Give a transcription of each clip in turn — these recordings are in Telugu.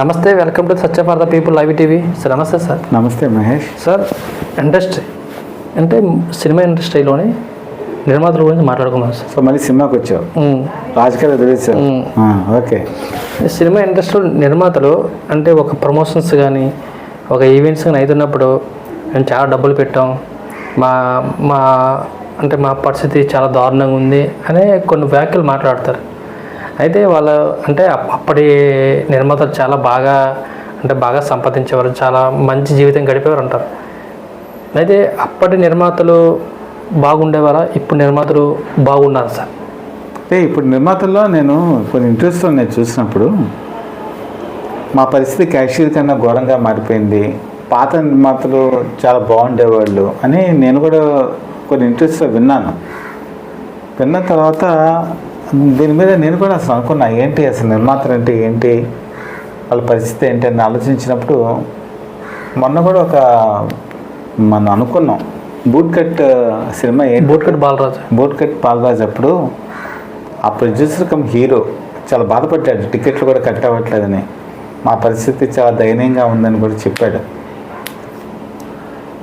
నమస్తే welcome to Satya for the people live TV. Sir నమస్తే సార్. నమస్తే మహేష్. సార్ ఇండస్ట్రీ అంటే సినిమా ఇండస్ట్రీలోని నిర్మాతల గురించి మాట్లాడుకుందాం సార్. సో మళ్ళీ సినిమాకి వచ్చావు. రాజకీయాలు మ్మ్. ఓకే. సినిమా ఇండస్ట్రీలో నిర్మాతలు అంటే ఒక ప్రమోషన్స్ కానీ ఒక ఈవెంట్స్ కానీ అవుతున్నప్పుడు మేము చాలా డబ్బులు పెట్టాం. మా మా అంటే మా పరిస్థితి చాలా దారుణంగా ఉంది అనే కొన్ని వ్యాఖ్యలు మాట్లాడతారు. అయితే వాళ్ళ అంటే అప్- అప్పటి నిర్మాతలు చాలా బాగా అంటే బాగా సంపాదించేవారు చాలా మంచి జీవితం గడిపేవారు అంటారు. అయితే అప్పటి నిర్మాతలు బాగుండేవారా? ఇప్పుడు నిర్మాతలు బాగున్నారు సార్? అంటే ఇప్పుడు నిర్మాతల్లో నేను కొన్ని ఇంట్రెస్ట్లో నేను చూసినప్పుడు మా పరిస్థితి క్యాషియర్ కన్నా ఘోరంగా మారిపోయింది. పాత నిర్మాతలు చాలా బాగుండేవాళ్ళు అని నేను కూడా కొన్ని ఇంట్రెస్ట్లో విన్నాను. విన్న తర్వాత దీని మీద నేను కూడా అసలు అనుకున్నా ఏంటి అసలు నిర్మాతలు అంటే ఏంటి? వాళ్ళ పరిస్థితి ఏంటి అని ఆలోచించినప్పుడు మొన్న కూడా ఒక మనం అనుకున్నాం. బూట్ కట్ సినిమా ఏంటి? Bootcut Balaraju. Boot cut Palraj అప్పుడు ఆ ప్రొడ్యూసర్ కమ్ హీరో చాలా బాధపడ్డాడు టికెట్లు కూడా కట్ అవ్వట్లేదని మా పరిస్థితి చాలా దయనీయంగా ఉందని కూడా చెప్పాడు.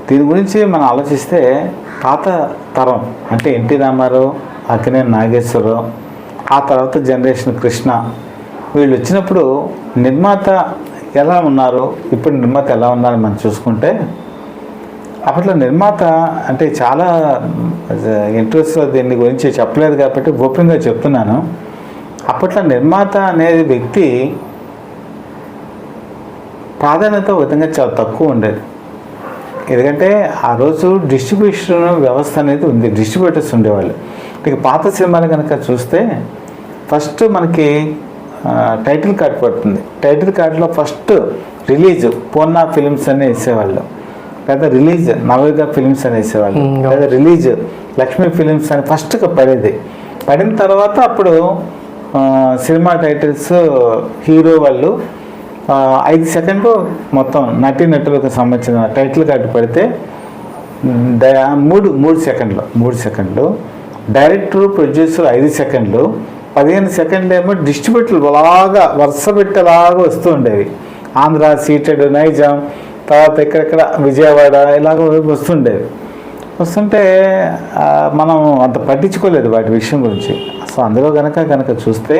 దీని గురించి మనం ఆలోచిస్తే పాత తరం అంటే ఎన్టీ రామారావు అక్కినేని నాగేశ్వరరావు ఆ తర్వాత జనరేషన్ కృష్ణ. వీళ్ళు వచ్చినప్పుడు నిర్మాత ఎలా ఉన్నారు? ఇప్పుడు నిర్మాత ఎలా ఉన్నారు మనం చూసుకుంటే అప్పట్లో నిర్మాత అంటే చాలా ఇంట్రెస్ట్లో దీని గురించి చెప్పలేదు కాబట్టి గోప్యంగా చెప్తున్నాను. అప్పట్లో నిర్మాత అనేది వ్యక్తి ప్రాధాన్యత విధంగా చాలా తక్కువ ఉండేది. ఎందుకంటే ఆ రోజు డిస్ట్రిబ్యూషన్ వ్యవస్థ అనేది ఉంది డిస్ట్రిబ్యూటర్స్ ఉండేవాళ్ళు. ఇక పాత సినిమాలు కనుక చూస్తే ఫస్ట్ మనకి టైటిల్ కార్డ్ పడుతుంది. టైటిల్ కార్డులో ఫస్ట్ రిలీజ్ పూర్ణ ఫిలిమ్స్ అని వేసేవాళ్ళు. లేదా రిలీజ్ నవయుగ ఫిలిమ్స్ అని వేసేవాళ్ళు. లేదా రిలీజ్ లక్ష్మీ ఫిలిమ్స్ అని ఫస్ట్గా పడేది. పడిన తర్వాత అప్పుడు సినిమా టైటిల్స్ హీరో వాళ్ళు ఐదు సెకండ్లు మొత్తం నటీ నటులకు సంబంధించిన టైటిల్ కార్డు పెడితే మూడు మూడు సెకండ్లు మూడు సెకండ్లు డైరెక్టర్ ప్రొడ్యూసర్ ఐదు సెకండ్లు పదిహేను సెకండ్లు ఏమో డిస్ట్రిబ్యూటర్లు అలాగా వరుస పెట్టేలాగా వస్తూ ఉండేవి. ఆంధ్ర సీటెడ్ నైజాం తర్వాత ఇక్కడెక్కడ విజయవాడ ఇలాగ వస్తుండేవి. వస్తుంటే మనం అంత పట్టించుకోలేదు వాటి విషయం గురించి. సో అందులో కనుక కనుక చూస్తే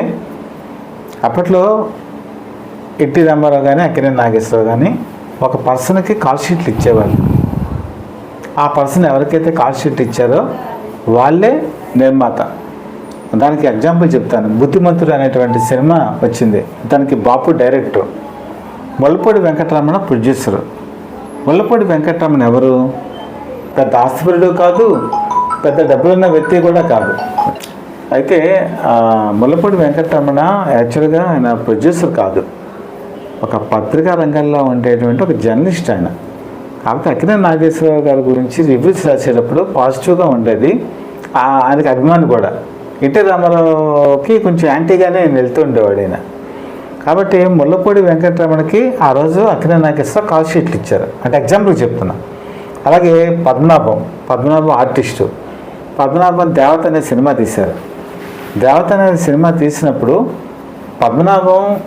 అప్పట్లో ఎన్టీ రామారావు కానీ అక్కినే నాగేశ్వరరావు కానీ ఒక పర్సన్కి కాల్ షీట్లు ఇచ్చేవాళ్ళు. ఆ పర్సన్ ఎవరికైతే కాల్ షీట్ ఇచ్చారో వాళ్ళే నిర్మాత. దానికి ఎగ్జాంపుల్ చెప్తాను. బుద్ధిమంతుడు అనేటువంటి సినిమా వచ్చింది. దానికి బాపు డైరెక్టర్ ముల్లపూడి వెంకటరమణ ప్రొడ్యూసరు ముల్లపూడి వెంకటరమణ ఎవరు? పెద్ద ఆస్తిపరుడు కాదు పెద్ద డబ్బులున్న వ్యక్తి కూడా కాదు. అయితే ముల్లపూడి వెంకటరమణ యాక్చువల్గా ఆయన ప్రొడ్యూసర్ కాదు. ఒక పత్రికా రంగంలో ఉండేటువంటి ఒక జర్నలిస్ట్ ఆయన. కాబట్టి అక్కినే నాగేశ్వరరావు గారి గురించి రివ్యూస్ రాసేటప్పుడు పాజిటివ్గా ఉండేది. ఆయనకి అభిమాని కూడా. ఎన్టీ రామారావుకి కొంచెం యాంటీగానే వెళ్తూ ఉండేవాడు ఆయన కాబట్టి ముల్లపూడి వెంకటరమణకి ఆ రోజు అక్కినే నాగేశ్వరరావు కాల్ షీట్లు ఇచ్చారు. అంటే ఎగ్జాంపుల్ చెప్తున్నా. అలాగే పద్మనాభం పద్మనాభం ఆర్టిస్టు పద్మనాభం దేవత అనే సినిమా తీశారు. దేవత అనే సినిమా తీసినప్పుడు పద్మనాభం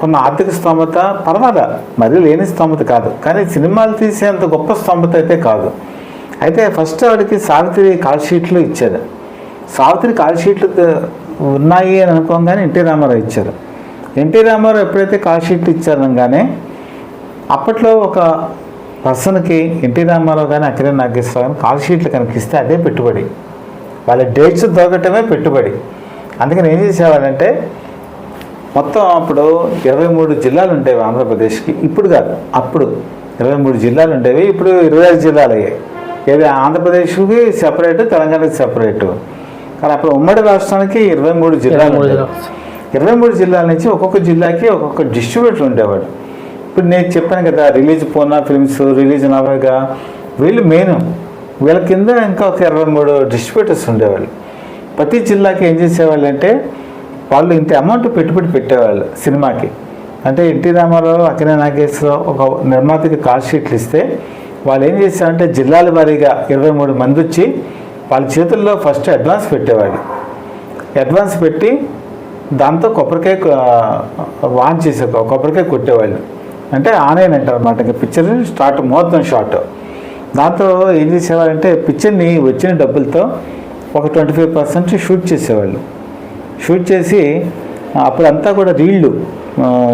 కొన్ని ఆర్థిక స్తోమత పర్వాలా మరీ లేని స్తోమత కాదు. కానీ సినిమాలు తీసేంత గొప్ప స్తోమత అయితే కాదు. అయితే ఫస్ట్ ఆవిడకి సావిత్రి కాల్ షీట్లు ఇచ్చారు. సావిత్రి కాల్ షీట్లు ఉన్నాయి అని అనుకోగానే ఎన్టీ రామారావు ఇచ్చారు. ఎన్టీ రామారావు ఎప్పుడైతే కాల్ షీట్లు ఇచ్చారనగానే అప్పట్లో ఒక పర్సన్కి ఎన్టీ రామారావు కానీ అఖిల నాగేశ్వరరావు కానీ కాల్ షీట్లు కనిపిస్తే ఇస్తే అదే పెట్టుబడి. వాళ్ళ డేట్స్ దొరకటమే పెట్టుబడి. అందుకని ఏం చేసేవాళ్ళంటే మొత్తం అప్పుడు ఇరవై మూడు జిల్లాలు ఉండేవి ఆంధ్రప్రదేశ్కి. ఇప్పుడు కాదు అప్పుడు ఇరవై మూడు జిల్లాలు ఉండేవి ఇప్పుడు ఇరవై ఐదు జిల్లాలు అయ్యాయి. ఏది ఆంధ్రప్రదేశ్కి సెపరేట్ తెలంగాణకి సెపరేట్ కానీ అప్పుడు ఉమ్మడి రాష్ట్రానికి ఇరవై మూడు జిల్లాలు. ఇరవై మూడు జిల్లాల నుంచి ఒక్కొక్క జిల్లాకి ఒక్కొక్క డిస్ట్రిబ్యూటర్ ఉండేవాడు ఇప్పుడు నేను చెప్పాను కదా రిలీజ్ పూర్ణ ఫిల్మ్స్ రిలీజ్ నవగా వీళ్ళు మెయిన్ వీళ్ళ కింద ఇంకా ఒక ఇరవై మూడు డిస్ట్రిబ్యూటర్స్ ఉండేవాళ్ళు. ప్రతి జిల్లాకి ఏం చేసేవాళ్ళు అంటే వాళ్ళు ఇంత అమౌంట్ పెట్టుబడి పెట్టేవాళ్ళు సినిమాకి. అంటే ఎన్టీ రామారావు అక్కినే నాగేశ్వరరావు ఒక నిర్మాతకి కాల్ షీట్లు ఇస్తే వాళ్ళు ఏం చేశారంటే జిల్లాల వారీగా ఇరవై మూడు మంది వచ్చి వాళ్ళ చేతుల్లో ఫస్ట్ అడ్వాన్స్ పెట్టేవాళ్ళు. అడ్వాన్స్ పెట్టి దాంతో కొబ్బరికాయ వాన్ చేసే కొబ్బరికాయ కొట్టేవాళ్ళు. అంటే ఆన్లైన్ అంటారు అనమాట ఇంకా పిక్చర్ స్టార్ట్ మొత్తం షార్ట్ దాంతో ఏం చేసేవాళ్ళంటే పిక్చర్ని వచ్చిన డబ్బులతో ఒక ట్వంటీ ఫైవ్ పర్సెంట్ షూట్ చేసేవాళ్ళు. షూట్ చేసి అప్పుడంతా కూడా రీళ్ళు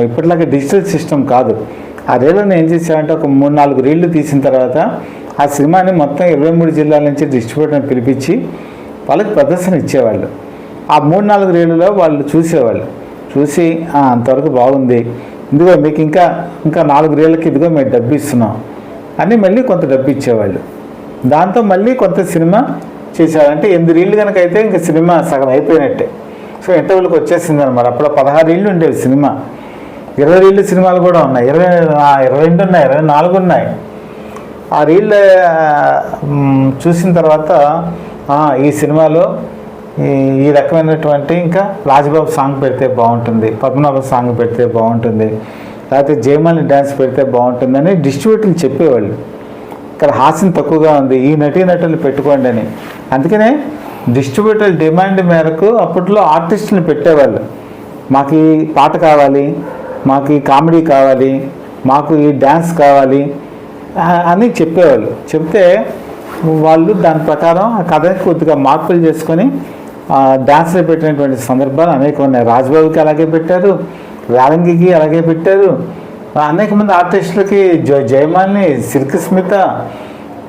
ఇప్పటిలాగా డిజిటల్ సిస్టమ్ కాదు. ఆ రీళ్ళని ఏం చేసేవారంటే ఒక మూడు నాలుగు రీళ్ళు తీసిన తర్వాత ఆ సినిమాని మొత్తం ఇరవై మూడు జిల్లాల నుంచి డిస్ట్రిబ్యూటర్ని పిలిపించి వాళ్ళకి ప్రదర్శన ఇచ్చేవాళ్ళు. ఆ మూడు నాలుగు రీళ్ళలో వాళ్ళు చూసేవాళ్ళు. చూసి అంతవరకు బాగుంది. ఇదిగో మీకు ఇంకా ఇంకా నాలుగు రీళ్ళకి ఇదిగో మేము డబ్బు ఇస్తున్నాం. అని మళ్ళీ కొంత డబ్బు ఇచ్చేవాళ్ళు. దాంతో మళ్ళీ కొంత సినిమా చేసేవాళ్ళు. అంటే ఎనిమిది రీళ్ళు కనుక అయితే ఇంకా సినిమా సగం అయిపోయినట్టే. సో ఇంటర్వ్యూలకు వచ్చేసింది అనమాట అప్పుడు పదహారు ఇళ్ళు ఉండేవి సినిమా. ఇరవై రీళ్ళు సినిమాలు కూడా ఉన్నాయి. ఇరవై ఇరవై రెండు ఉన్నాయి ఇరవై నాలుగు ఉన్నాయి. ఆ రీళ్ళు చూసిన తర్వాత ఈ సినిమాలో ఈ ఈ రకమైనటువంటి ఇంకా రాజబాబు సాంగ్ పెడితే బాగుంటుంది పద్మనాభ సాంగ్ పెడితే బాగుంటుంది లేకపోతే జయమాలి డ్యాన్స్ పెడితే బాగుంటుందని డిస్ట్రిబ్యూటర్లు చెప్పేవాళ్ళు. ఇక్కడ హాస్యం తక్కువగా ఉంది ఈ నటీ నటులు పెట్టుకోండి అని. అందుకనే డిస్ట్రిబ్యూటర్ డిమాండ్ మేరకు అప్పట్లో ఆర్టిస్టుని పెట్టేవాళ్ళు. మాకు ఈ పాట కావాలి మాకు ఈ కామెడీ కావాలి మాకు ఈ డ్యాన్స్ కావాలి అని చెప్పేవాళ్ళు. చెప్తే వాళ్ళు దాని ప్రకారం ఆ కథకి కొద్దిగా మార్పులు చేసుకొని డ్యాన్స్లో పెట్టినటువంటి సందర్భాలు అనేక ఉన్నాయి. రాజ్బాబుకి అలాగే పెట్టారు వేలంగికి అలాగే పెట్టారు. అనేక మంది ఆర్టిస్టులకి జ జయమాల్ని సిల్క్ స్మిత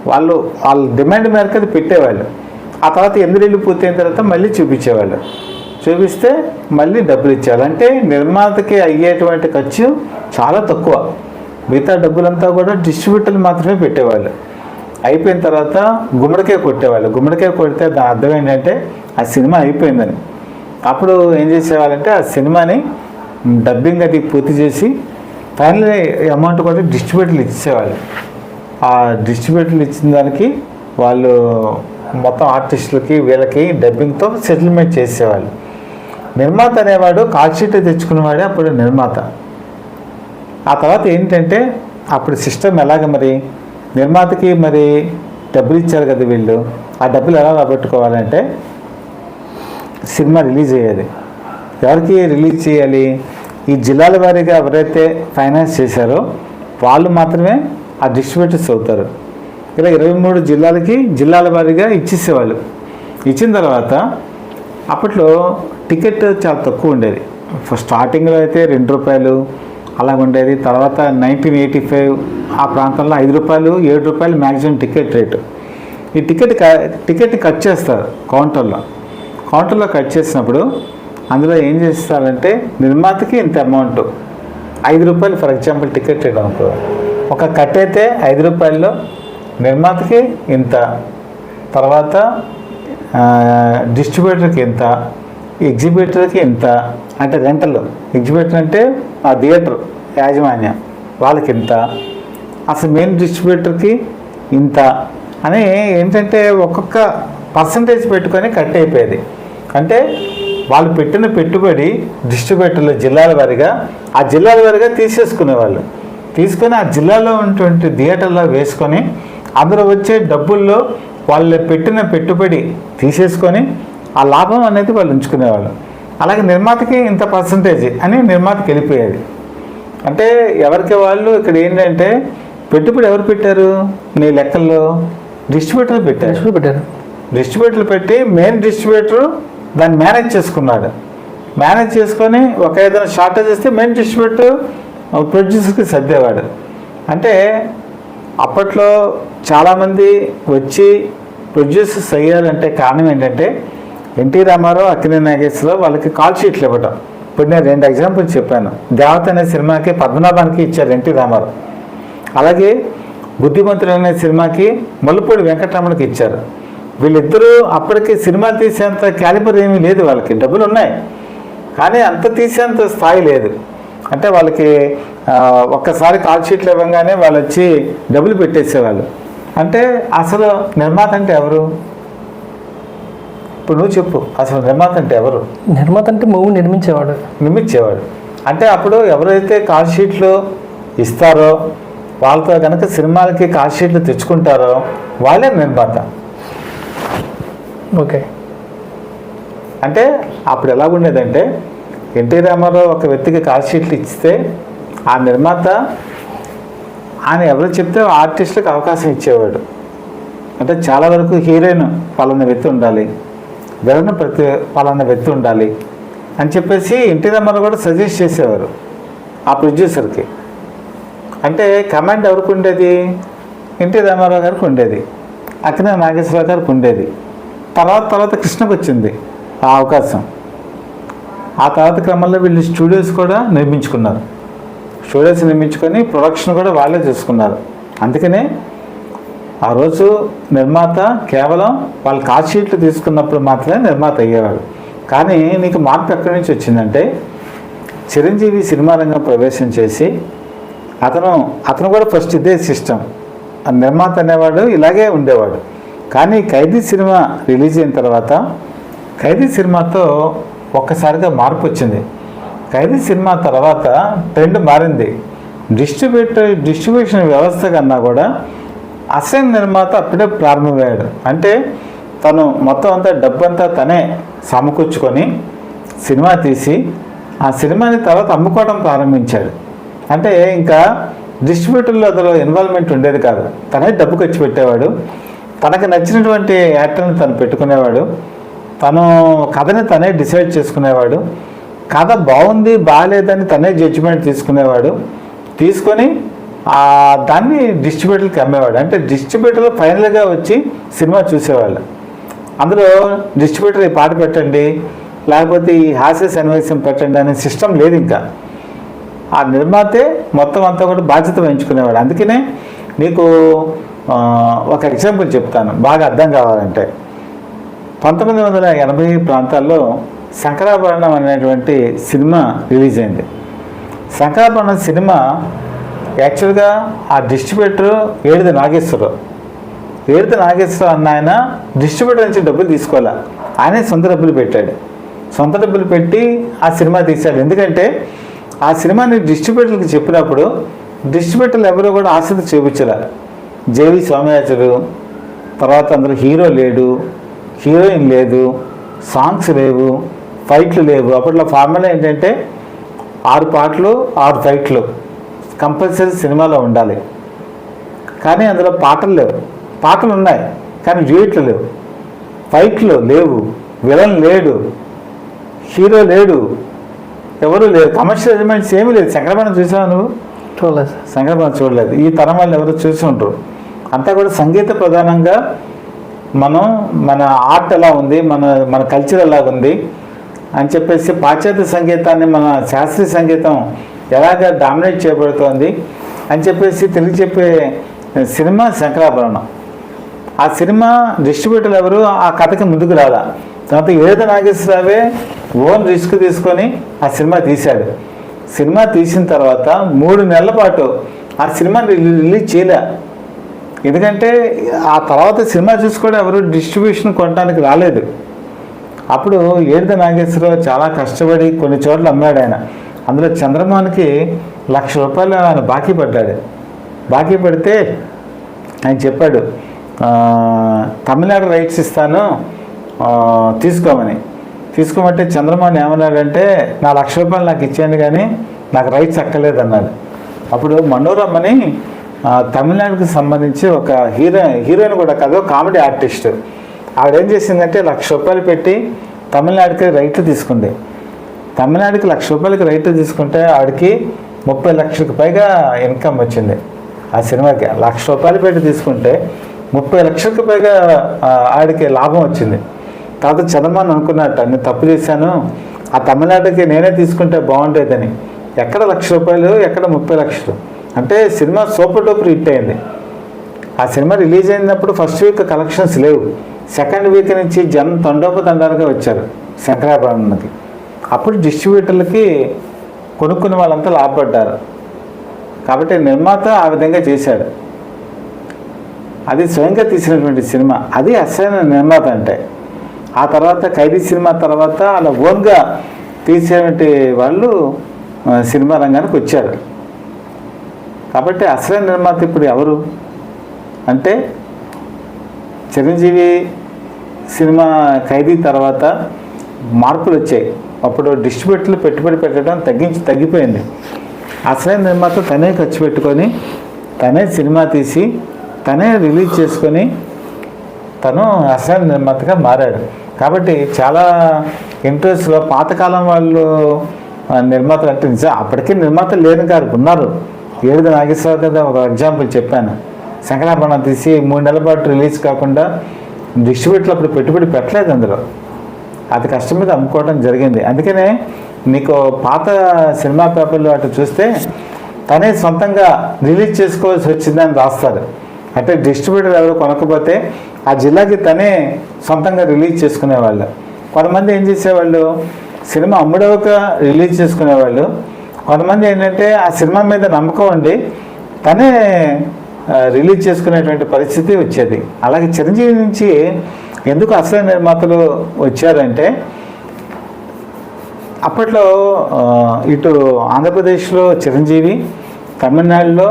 వాళ్ళు వాళ్ళ డిమాండ్ మేరకు అది పెట్టేవాళ్ళు. ఆ తర్వాత ఎనిమిదేళ్ళు పూర్తయిన తర్వాత మళ్ళీ చూపించేవాళ్ళు. చూపిస్తే మళ్ళీ డబ్బులు ఇచ్చేవాళ్ళు. అంటే నిర్మాతకి అయ్యేటువంటి ఖర్చు చాలా తక్కువ. మిగతా డబ్బులంతా కూడా డిస్ట్రిబ్యూటర్లు మాత్రమే పెట్టేవాళ్ళు. అయిపోయిన తర్వాత గుమ్మడికాయ కొట్టేవాళ్ళు. గుమ్మడికాయ కొడితే దాని అర్థం ఏంటంటే ఆ సినిమా అయిపోయిందని. అప్పుడు ఏం చేసేవాళ్ళంటే ఆ సినిమాని డబ్బింగ్ అది పూర్తి చేసి ఫైనల్ అమౌంట్ కూడా డిస్ట్రిబ్యూటర్లు ఇచ్చేవాళ్ళు. ఆ డిస్ట్రిబ్యూటర్లు ఇచ్చిన దానికి వాళ్ళు మొత్తం ఆర్టిస్టులకి వీళ్ళకి డబ్బింగ్తో సెటిల్మెంట్ చేసేవాళ్ళు. నిర్మాత అనేవాడు కాల్షీట్ తెచ్చుకునేవాడే అప్పుడు నిర్మాత. ఆ తర్వాత ఏంటంటే అప్పుడు సిస్టమ్ ఎలాగ మరి? నిర్మాతకి మరి డబ్బులు ఇచ్చారు కదా వీళ్ళు. ఆ డబ్బులు ఎలా రాబట్టుకోవాలంటే సినిమా రిలీజ్ అయ్యేది. ఎవరికి రిలీజ్ చేయాలి? ఈ జిల్లాల వారీగా ఎవరైతే ఫైనాన్స్ చేశారో వాళ్ళు మాత్రమే ఆ డిస్ట్రిబ్యూటర్స్ అవుతారు. ఇలా ఇరవై మూడు జిల్లాలకి జిల్లాల వారీగా ఇచ్చేసేవాళ్ళు. ఇచ్చిన తర్వాత అప్పట్లో టికెట్ చాలా తక్కువ ఉండేది. స్టార్టింగ్లో అయితే రెండు రూపాయలు అలా ఉండేది. తర్వాత నైన్టీన్ ఎయిటీ ఫైవ్ ఆ ప్రాంతంలో ఐదు రూపాయలు ఏడు రూపాయలు మ్యాక్సిమం టికెట్ రేటు. ఈ టికెట్ క- కట్ చేస్తారు కౌంటర్లో. కౌంటర్లో కట్ చేసినప్పుడు అందులో ఏం చేస్తారంటే నిర్మాతకి ఇంత అమౌంట్ ఐదు రూపాయలు ఫర్ ఎగ్జాంపుల్ టికెట్ రేట్ అనుకో. ఒక కట్ అయితే ఐదు రూపాయల్లో నిర్మాతకి ఇంత తర్వాత డిస్ట్రిబ్యూటర్కి ఎంత ఎగ్జిబిటర్కి ఎంత అంటే రెంటల్ ఎగ్జిబిటర్ అంటే ఆ థియేటర్ యాజమాన్యం వాళ్ళకి ఇంత. అసలు మెయిన్ డిస్ట్రిబ్యూటర్కి ఇంత. అని ఏంటంటే ఒక్కొక్క పర్సంటేజ్ పెట్టుకొని కట్ అయిపోయేది. అంటే వాళ్ళు పెట్టిన పెట్టుబడి డిస్ట్రిబ్యూటర్లు జిల్లాల వారిగా ఆ జిల్లాల వారిగా తీసేసుకునేవాళ్ళు. తీసుకొని ఆ జిల్లాలో ఉన్నటువంటి థియేటర్లో వేసుకొని అందులో వచ్చే డబ్బుల్లో వాళ్ళు పెట్టిన పెట్టుబడి తీసేసుకొని ఆ లాభం అనేది వాళ్ళు ఉంచుకునేవాళ్ళు. అలాగే నిర్మాతకి ఇంత పర్సంటేజ్ అని నిర్మాతకి వెళ్ళిపోయేది. అంటే ఎవరికి వాళ్ళు ఇక్కడ ఏంటంటే పెట్టుబడి ఎవరు పెట్టారు? నీ లెక్కల్లో డిస్ట్రిబ్యూటర్లు పెట్టారు. టెస్టులు పెట్టారు. డిస్ట్రిబ్యూటర్లు పెట్టి మెయిన్ డిస్ట్రిబ్యూటర్ దాన్ని మేనేజ్ చేసుకున్నాడు. మేనేజ్ చేసుకొని ఒక ఏదైనా షార్టేజ్ వస్తే మెయిన్ డిస్ట్రిబ్యూటర్ ప్రొడ్యూసర్కి సర్దేవాడు. అంటే అప్పట్లో చాలామంది వచ్చి ప్రొడ్యూసర్స్ అయ్యారంటే కారణం ఏంటంటే ఎన్టీ రామారావు అక్కినే నాగేశ్వరరావు వాళ్ళకి కాల్ షీట్లు ఇవ్వడం ఇప్పుడు నేను రెండు ఎగ్జాంపుల్ చెప్పాను. దేవత అనే సినిమాకి పద్మనాభానికి ఇచ్చారు ఎన్టీ రామారావు. అలాగే బుద్ధిమంతుడు అనే సినిమాకి మల్లుపూడి వెంకటరమణకి ఇచ్చారు. వీళ్ళిద్దరూ అప్పటికి సినిమాలు తీసేంత క్యాలిపర్ ఏమీ లేదు వాళ్ళకి. డబ్బులు ఉన్నాయి. కానీ అంత తీసేంత స్థాయి లేదు. అంటే వాళ్ళకి ఒక్కసారి కాల్ షీట్లు ఇవ్వగానే వాళ్ళు వచ్చి డబ్బులు పెట్టేసేవాళ్ళు. అంటే అసలు నిర్మాత అంటే ఎవరు? ఇప్పుడు నువ్వు చెప్పు అసలు నిర్మాత అంటే ఎవరు? నిర్మాత అంటే మూవీ నిర్మించేవాడు. నిర్మించేవాడు. అంటే అప్పుడు ఎవరైతే కాల్ షీట్లు ఇస్తారో వాళ్ళతో కనుక సినిమాలకి కాల్ షీట్లు తెచ్చుకుంటారో వాళ్ళే నిర్మాత. ఓకే. అంటే అప్పుడు ఎలా ఉండేదంటే ఎన్టీ రామారావు ఒక వ్యక్తికి కాల్ షీట్లు ఇస్తే ఆ నిర్మాత ఆయన ఎవరు చెప్తే ఆర్టిస్టులకు అవకాశం ఇచ్చేవాడు. అంటే చాలా వరకు హీరోయిన్ పలానా వ్యక్తి ఉండాలి విలన్ ప్రతి పలానా వ్యక్తి ఉండాలి అని చెప్పేసి ఎన్టీ రామారావు కూడా సజెస్ట్ చేసేవారు ఆ ప్రొడ్యూసర్కి. అంటే కమాండ్ ఎవరికి ఉండేది? ఎన్టీ రామారావు గారికి ఉండేది అక్కినే నాగేశ్వరరావు గారికి ఉండేది. తర్వాత తర్వాత కృష్ణకు వచ్చింది ఆ అవకాశం. ఆ తర్వాత క్రమంలో వీళ్ళు స్టూడియోస్ కూడా నిర్మించుకున్నారు. స్టూడియోస్ నిర్మించుకొని ప్రొడక్షన్ కూడా వాళ్ళే చూసుకున్నారు. అందుకనే ఆ రోజు నిర్మాత కేవలం వాళ్ళ కాల్ షీట్లు తీసుకున్నప్పుడు మాత్రమే నిర్మాత అయ్యేవాడు. కానీ నీకు మార్పు ఎక్కడి నుంచి వచ్చిందంటే చిరంజీవి సినిమా రంగం ప్రవేశం చేసి అతను అతను కూడా ఫస్ట్ ఇదే సిస్టమ్ నిర్మాత అనేవాడు ఇలాగే ఉండేవాడు. కానీ ఖైదీ సినిమా రిలీజ్ అయిన తర్వాత ఖైదీ సినిమాతో ఒక్కసారిగా మార్పు వచ్చింది. ఖైదీ సినిమా తర్వాత ట్రెండ్ మారింది. డిస్ట్రిబ్యూటర్ డిస్ట్రిబ్యూషన్ వ్యవస్థ కన్నా కూడా అసైన్ నిర్మాత అప్పుడే ప్రారంభమయ్యాడు. అంటే తను మొత్తం అంతా డబ్బంతా తనే సమకూర్చుకొని సినిమా తీసి ఆ సినిమాని తర్వాత అమ్ముకోవడం ప్రారంభించాడు. అంటే ఇంకా డిస్ట్రిబ్యూటర్లో అందులో ఇన్వాల్వ్మెంట్ ఉండేది కాదు. తనే డబ్బు ఖర్చు పెట్టేవాడు. తనకు నచ్చినటువంటి యాక్టర్ని తను పెట్టుకునేవాడు. తను కథని తనే డిసైడ్ చేసుకునేవాడు. కథ బాగుంది బాగాలేదని తనే జడ్జిమెంట్ తీసుకునేవాడు. తీసుకొని దాన్ని డిస్ట్రిబ్యూటర్కి అమ్మేవాడు. అంటే డిస్ట్రిబ్యూటర్లు ఫైనల్గా వచ్చి సినిమా చూసేవాళ్ళు. అందులో డిస్ట్రిబ్యూటర్ ఈ పాట పెట్టండి లేకపోతే ఈ హాస్య సన్నివేశం పెట్టండి అనే సిస్టమ్ లేదు ఇంకా. ఆ నిర్మాతే మొత్తం అంతా కూడా బాధ్యత వహించుకునేవాడు. అందుకనే నీకు ఒక ఎగ్జాంపుల్ చెప్తాను. బాగా అర్థం కావాలంటే. పంతొమ్మిది వందల ఎనభై ప్రాంతాల్లో శంకరాభరణం అనేటువంటి సినిమా రిలీజ్ అయింది. శంకరాభరణం సినిమా యాక్చువల్గా ఆ డిస్ట్రిబ్యూటర్ ఏడుది నాగేశ్వరరావు. ఏడుది నాగేశ్వరరావు అన్న ఆయన డిస్ట్రిబ్యూటర్ నుంచి డబ్బులు తీసుకోవాలా? ఆయనే సొంత డబ్బులు పెట్టాడు. సొంత డబ్బులు పెట్టి ఆ సినిమా తీశాడు. ఎందుకంటే ఆ సినిమాని డిస్ట్రిబ్యూటర్కి చెప్పినప్పుడు డిస్ట్రిబ్యూటర్లు ఎవరో కూడా ఆసక్తి చూపించరా జేవి సోమయాజులు తర్వాత అందులో హీరో లేడు హీరోయిన్ లేదు సాంగ్స్ లేవు ఫైట్లు లేవు. అప్పట్లో ఫార్ములా ఏంటంటే ఆరు పాటలు ఆరు ఫైట్లు కంపల్సరీ సినిమాలో ఉండాలి. కానీ అందులో పాటలు లేవు. పాటలు ఉన్నాయి కానీ డ్యూయట్లు లేవు. ఫైట్లు లేవు విలన్ లేడు హీరో లేడు ఎవరు లేరు. కమర్షియల్ ఎలిమెంట్స్ ఏమీ లేదు. శంకరమణం చూసావు నువ్వు? చూడలేదు. సంక్రమణ చూడలేదు. ఈ తరం వాళ్ళు ఎవరు చూసి ఉంటారు. అంతా కూడా సంగీత ప్రధానంగా మనం మన ఆర్ట్ ఎలా ఉంది మన మన కల్చర్ ఎలా ఉంది అని చెప్పేసి పాశ్చాత్య సంగీతాన్ని మన శాస్త్రీయ సంగీతం ఎలాగ డామినేట్ చేయబడుతోంది అని చెప్పేసి తెలియచెప్పే సినిమా శంకరాభరణం. ఆ సినిమా డిస్ట్రిబ్యూటర్లు ఎవరు ఆ కథకి ముందుకు రాదా తర్వాత ఏదో నాగేశ్వరరావే ఓన్ రిస్క్ తీసుకొని ఆ సినిమా తీశాడు. సినిమా తీసిన తర్వాత మూడు నెలల పాటు ఆ సినిమాని రిలీజ్ చేయలే. ఎందుకంటే ఆ తర్వాత సినిమా చూసి కూడా ఎవరు డిస్ట్రిబ్యూషన్ కొనడానికి రాలేదు. అప్పుడు ఏడిద నాగేశ్వరరావు చాలా కష్టపడి కొన్ని చోట్ల అమ్మాడు ఆయన. అందులో చంద్రమోహన్కి లక్ష రూపాయలు ఆయన బాకీ పడ్డాడు. బాకీ పడితే ఆయన చెప్పాడు తమిళనాడు రైట్స్ ఇస్తాను తీసుకోమని. తీసుకోమంటే చంద్రమోహన్ ఏమన్నాడంటే నా లక్ష రూపాయలు నాకు ఇచ్చాను కానీ నాకు రైట్స్ అక్కర్లేదు అన్నాడు అప్పుడు మనోరమ్మని తమిళనాడుకి సంబంధించి ఒక హీరో హీరోయిన్ కూడా కాదు కామెడీ ఆర్టిస్ట్. ఆవిడేం చేసిందంటే లక్ష రూపాయలు పెట్టి తమిళనాడుకి రైట్లు తీసుకుంది. తమిళనాడుకి లక్ష రూపాయలకి రైట్లు తీసుకుంటే ఆవిడకి ముప్పై లక్షలకు పైగా ఇన్కమ్ వచ్చింది. ఆ సినిమాకి లక్ష రూపాయలు పెట్టి తీసుకుంటే ముప్పై లక్షలకు పైగా ఆడికి లాభం వచ్చింది. తర్వాత చంద్రబాబు అనుకున్నట్ట నేను తప్పు చేశాను. ఆ తమిళనాడుకి నేనే తీసుకుంటే బాగుండేదని. ఎక్కడ లక్ష రూపాయలు ఎక్కడ ముప్పై లక్షలు? అంటే సినిమా సూపర్ డూపర్ హిట్ అయింది. ఆ సినిమా రిలీజ్ అయినప్పుడు ఫస్ట్ వీక్ కలెక్షన్స్ లేవు. సెకండ్ వీక్ నుంచి జనం తండోపతండాలుగా వచ్చారు శంకరాభరణకి అప్పుడు డిస్ట్రిబ్యూటర్లకి కొనుక్కున్న వాళ్ళంతా లాభపడ్డారు. కాబట్టి నిర్మాత ఆ విధంగా చేశాడు. అది స్వయంగా తీసినటువంటి సినిమా. అది అసలైన నిర్మాత అంటే. ఆ తర్వాత ఖైదీ సినిమా తర్వాత అలా ఓన్గా తీసేటువంటి వాళ్ళు సినిమా రంగానికి వచ్చారు. కాబట్టి అసలైన నిర్మాత ఇప్పుడు ఎవరు? అంటే చిరంజీవి సినిమా ఖైదీ తర్వాత మార్పులు వచ్చాయి. అప్పుడు డిస్ట్రిబ్యూటర్లు పెట్టుబడి పెట్టడం తగ్గించి తగ్గిపోయింది. అసలైన నిర్మాత తనే ఖర్చు పెట్టుకొని తనే సినిమా తీసి తనే రిలీజ్ చేసుకొని తను అసలైన నిర్మాతగా మారాడు. కాబట్టి చాలా ఇంట్రెస్ట్లో పాతకాలం వాళ్ళు నిర్మాతలు అంటే నిజం అప్పటికే నిర్మాతలు లేని గారు ఉన్నారు. ఏడుద నాగేశ్వరరావు కదా ఒక ఎగ్జాంపుల్ చెప్పాను. శంకరాభరణం తీసి మూడు నెలల పాటు రిలీజ్ కాకుండా డిస్ట్రిబ్యూటర్లు అప్పుడు పెట్టుబడి పెట్టలేదు అందులో. అది కష్టం మీద అమ్ముకోవడం జరిగింది. అందుకనే నీకు పాత సినిమా పేపర్లు అటు చూస్తే తనే సొంతంగా రిలీజ్ చేసుకోవాల్సి వచ్చిందని రాస్తారు. అంటే డిస్ట్రిబ్యూటర్ ఎవరు కొనకపోతే ఆ జిల్లాకి తనే సొంతంగా రిలీజ్ చేసుకునేవాళ్ళు. కొంతమంది ఏం చేసేవాళ్ళు? సినిమా అమ్ముడవక రిలీజ్ చేసుకునేవాళ్ళు. కొంతమంది ఏంటంటే ఆ సినిమా మీద నమ్మకం ఉండి తనే రిలీజ్ చేసుకునేటువంటి పరిస్థితి వచ్చేది. అలాగే చిరంజీవి నుంచి ఎందుకు అసలు నిర్మాతలు వచ్చారంటే అప్పట్లో ఇటు ఆంధ్రప్రదేశ్లో చిరంజీవి తమిళనాడులో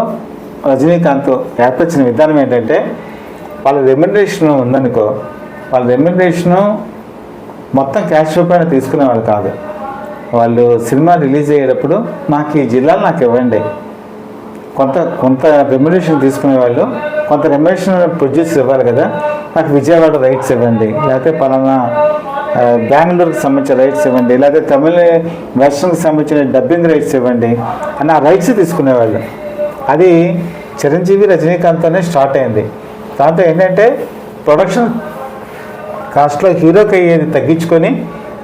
రజనీకాంత్ ఏర్పరిచిన విధానం ఏంటంటే వాళ్ళ రెమ్యునరేషన్ ఉందనుకో వాళ్ళ రెమ్యునరేషను మొత్తం క్యాష్ రూపాయలు తీసుకునేవాళ్ళు కాదు. వాళ్ళు సినిమా రిలీజ్ అయ్యేటప్పుడు నాకు ఈ జిల్లాలు నాకు ఇవ్వండి. కొంత కొంత రెమ్యునేషన్ తీసుకునేవాళ్ళు కొంత రెమ్యునేషన్ ప్రొడ్యూస్ ఇవ్వాలి కదా నాకు విజయవాడ రైట్స్ ఇవ్వండి. లేకపోతే పలానా బెంగళూరుకి సంబంధించిన రైట్స్ ఇవ్వండి. లేకపోతే తమిళ వెస్ట్రన్కి సంబంధించిన డబ్బింగ్ రైట్స్ ఇవ్వండి. అని ఆ రైట్స్ తీసుకునేవాళ్ళు అది చిరంజీవి రజనీకాంత్తోనే స్టార్ట్ అయింది. దాంతో ఏంటంటే ప్రొడక్షన్ కాస్ట్లో హీరోకి అయ్యేది తగ్గించుకొని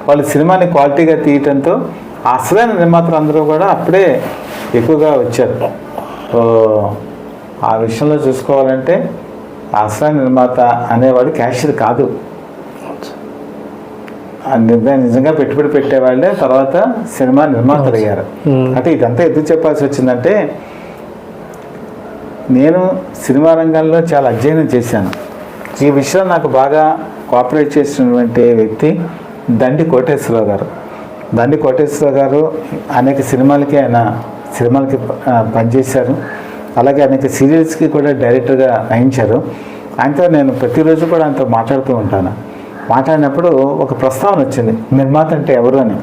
వాళ్ళు సినిమాని క్వాలిటీగా తీయటంతో అసలైన నిర్మాతలు అందరూ కూడా అప్పుడే ఎక్కువగా వచ్చారు. ఆ విషయంలో చూసుకోవాలంటే అసలైన నిర్మాత అనేవాడు క్యాషియర్ కాదు. నిర్ణయం నిజంగా పెట్టుబడి పెట్టేవాళ్ళే తర్వాత సినిమా నిర్మాతలు అయ్యారు. అంటే ఇదంతా ఎందుకు చెప్పాల్సి వచ్చిందంటే నేను సినిమా రంగంలో చాలా అధ్యయనం చేశాను. ఈ విషయంలో నాకు బాగా కోఆపరేట్ చేసినటువంటి వ్యక్తి దండి కోటేశ్వరరావు గారు. దండి కోటేశ్వరరావు గారు అనేక సినిమాలకి ఆయన సినిమాలకి పనిచేశారు. అలాగే అనేక సీరియల్స్కి కూడా డైరెక్టర్గా నయించారు. ఆయనతో నేను ప్రతిరోజు కూడా ఆయనతో మాట్లాడుతూ ఉంటాను. మాట్లాడినప్పుడు ఒక ప్రస్తావన వచ్చింది నిర్మాత అంటే ఎవరు అని.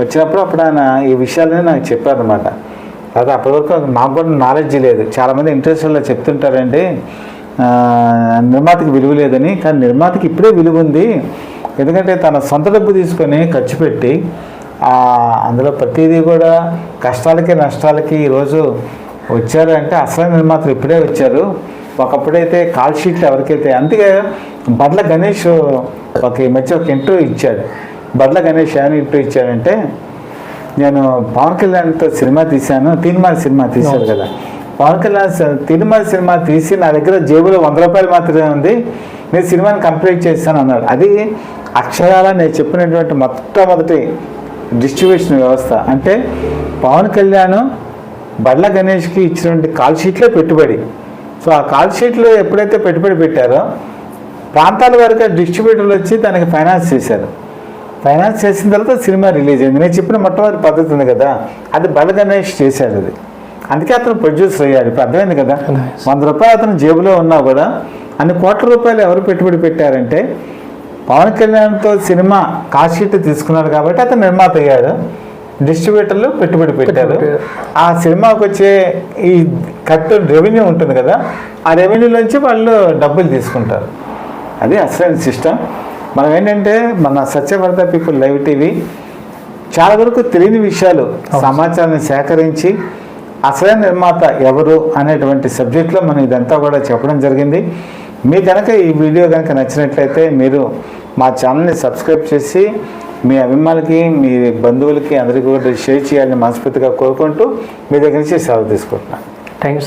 వచ్చినప్పుడు అప్పుడు ఆయన ఈ విషయాలనే నాకు చెప్పారనమాట అదే అప్పటివరకు నాకు కూడా నాలెడ్జ్ లేదు. చాలామంది ఇంట్రెస్ట్లో చెప్తుంటారండి నిర్మాతకి విలువ లేదని కానీ నిర్మాతకి ఇప్పుడే విలువ ఉంది. ఎందుకంటే తన సొంత డబ్బు తీసుకొని ఖర్చు పెట్టి అందులో ప్రతిదీ కూడా కష్టాలకి నష్టాలకి ఈరోజు వచ్చారు అంటే అసలు నిర్మాతలు ఇప్పుడే వచ్చారు. ఒకప్పుడైతే కాల్ షీట్లు ఎవరికైతే అందుకే బడ్ల గణేష్ ఒక ఈ మధ్య ఒక ఇంటర్వ్యూ ఇచ్చాడు. బడ్ల గణేష్ ఏమైనా ఇంటర్వ్యూ ఇచ్చాడంటే నేను పవన్ కళ్యాణ్తో సినిమా తీశాను తీన్మాల సినిమా తీశారు కదా. పవన్ కళ్యాణ్ తీన్మాల సినిమా తీసి నా దగ్గర జేబులో వంద రూపాయలు మాత్రమే ఉంది. నేను సినిమాని కంప్లీట్ చేశాను అన్నాడు. అది అక్షరాల నేను చెప్పినటువంటి మొట్టమొదటి డిస్ట్రిబ్యూషన్ వ్యవస్థ. అంటే పవన్ కళ్యాణ్ బడ్ల గణేష్కి ఇచ్చినటువంటి కాల్ షీట్లే పెట్టుబడి. సో ఆ కాల్ షీట్లు ఎప్పుడైతే పెట్టుబడి పెట్టారో ప్రాంతాల వరకు డిస్ట్రిబ్యూటర్లు వచ్చి దానికి ఫైనాన్స్ చేశారు. ఫైనాన్స్ చేసిన తర్వాత సినిమా రిలీజ్ అయింది. నేను చెప్పిన మొట్టమొదటి పద్ధతి ఉంది కదా అది బల గణేష్ చేశాడు అది. అందుకే అతను ప్రొడ్యూసర్ అయ్యాడు. ఇప్పుడు అర్థమైంది కదా. వంద రూపాయలు అతను జేబులో ఉన్నా కూడా అన్ని కోట్ల రూపాయలు ఎవరు పెట్టుబడి పెట్టారంటే పవన్ కళ్యాణ్తో సినిమా కాషీట్ తీసుకున్నాడు కాబట్టి అతను నిర్మాత అయ్యాడు. డిస్ట్రిబ్యూటర్లు పెట్టుబడి పెట్టారు. ఆ సినిమాకి వచ్చే ఈ కట్ రెవెన్యూ ఉంటుంది కదా ఆ రెవెన్యూలోంచి వాళ్ళు డబ్బులు తీసుకుంటారు. అది అసలైన సిస్టమ్. మనం ఏంటంటే మన సత్యభర్త పీపుల్ లైవ్ టీవీ చాలా వరకు తెలియని విషయాలు సమాచారాన్ని సేకరించి అసలైన నిర్మాత ఎవరు అనేటువంటి సబ్జెక్ట్లో మనం ఇదంతా కూడా చెప్పడం జరిగింది. మీ కనుక ఈ వీడియో కనుక నచ్చినట్లయితే మీరు మా ఛానల్ని సబ్స్క్రైబ్ చేసి మీ అభిమానులకి మీ బంధువులకి అందరికీ కూడా షేర్ చేయాలని మనస్ఫూర్తిగా కోరుకుంటూ మీ దగ్గర నుంచి సెలవు తీసుకుంటున్నాను. Thank you